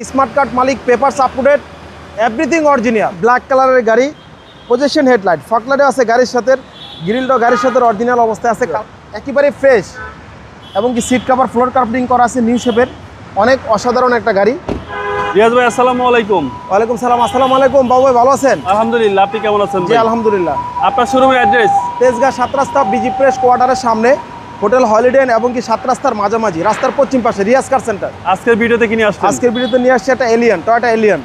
Smart card Malik papers to date everything original black কালারের গাড়ি position headlight ফকলাইটে আছে গাড়ির সাথে গ্রিলটাও গাড়ির সাথে অরিজিনাল অবস্থায় আছে একেবারে ফ্রেশ এবং কি সিট কাভার ফ্লোর কার্পেটিং করা আছে নিউ শেপের অনেক অসাধারণ একটা গাড়ি। রিয়াজ ভাই আসসালামু আলাইকুম। ওয়ালাইকুম সালাম আসসালামু আলাইকুম বাবু ভাই ভালো আছেন? আলহামদুলিল্লাহ আপনি কেমন আছেন জি আলহামদুলিল্লাহ। আপনার শোরুমের অ্যাড্রেস তেজগাঁ সাত রাস্তা বিজি প্রেস কোয়ার্টারের সামনে। হোটেল হলিডে এবং কি সাত রাস্তার মাঝামাঝি রাস্তার পশ্চিম পাশে রিয়াজ কার সেন্টার? আজকের ভিডিওতে কিনে আসছে আজকের ভিডিওতে নিয়ে আসছে একটা এলিয়ান টয়টা এলিয়ান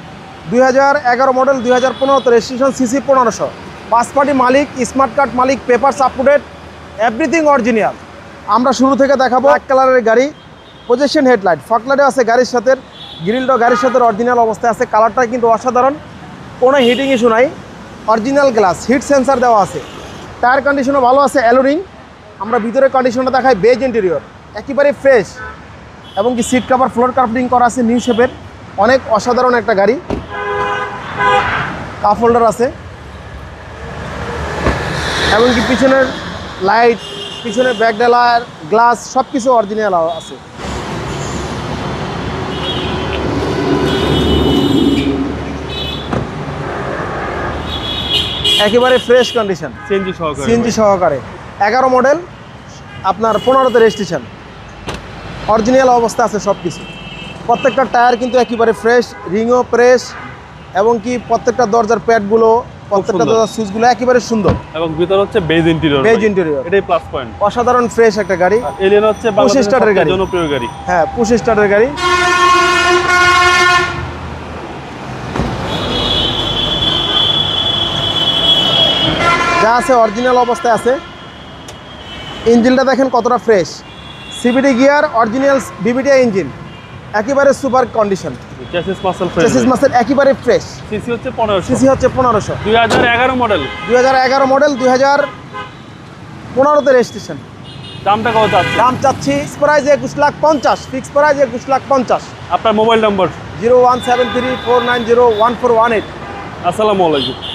দুই হাজার এগারো মডেল দুই হাজার পনেরোতে রেজিস্ট্রেশন সিসি পনেরোশো। পাঁচ পার্টি মালিক smart card Malik papers up to date everything original আমরা শুরু থেকে দেখাবো এক কালারের গাড়ি পজিশন হেডলাইট ফকলাইটে আছে গাড়ির সাথে গ্রিলটাও গাড়ির সাথে অরিজিনাল অবস্থায় আছে। কালারটা কিন্তু অসাধারণ কোনো হিটিং ইস্যু নাই। অরিজিনাল গ্লাস হিট সেন্সার দেওয়া আছে। টায়ার কন্ডিশনও ভালো আছে অ্যালোরিং আমরা ভিতরের কন্ডিশনটা দেখাই বেজ ইন্টেরিয়র একেবারে ফ্রেশ এবং কি সিট কাভার ফ্লোর কার্পেটিং করা আছে নিউ শেপের অনেক অসাধারণ একটা গাড়ি। কাপ হোল্ডার আছে এবং কি পিছনের লাইট পিছনের ব্যাক ডেলার গ্লাস সব কিছু অরিজিনাল আছে। একেবারে ফ্রেশ কন্ডিশন সিএনজি সহকারে। সিএনজি সহকারে। এগারো মডেল আপনার পনেরোতে রেজিস্ট্রেশন অরিজিনাল অবস্থা আছে সব কিছু প্রত্যেকটা টায়ার কিন্তু একেবারে ফ্রেশ রিংও প্রেস এবং কি প্রত্যেকটা দরজার প্যাডগুলো প্রত্যেকটা দরজার সুইচগুলো একেবারে সুন্দর। এবং ভিতর হচ্ছে বেজ ইন্টেরিয়র বেজ interior। এটাই প্লাস পয়েন্ট অসাধারণ ফ্রেশ একটা গাড়ি। এলিয়ন হচ্ছে starter সবচেয়ে গাড়ি। জনপ্রিয় গাড়ি। হ্যাঁ পুশ স্টারের গাড়ি। যা আছে অরিজিনাল অবস্থায় আছে। ইঞ্জিনটা দেখেন কতটা fresh CBD gear original BBDI engine একেবারে super condition chassis muscle chassis একেবারে ফ্রেশ সিসি হচ্ছে পনেরোশো। সিসি হচ্ছে পনেরোশো। দুই হাজার এগারো মডেল দুই হাজার এগারো মডেল দুই হাজার পনেরোতে রেজিস্ট্রেশন দামটা কত যাচ্ছে দাম চাচ্ছি প্রাইস একুশ লাখ পঞ্চাশ ফিক্স প্রাইস একুশ লাখ পঞ্চাশ। আপনার mobile number zero one seven three four nine zero one four one eight. আসসালামু আলাইকুম।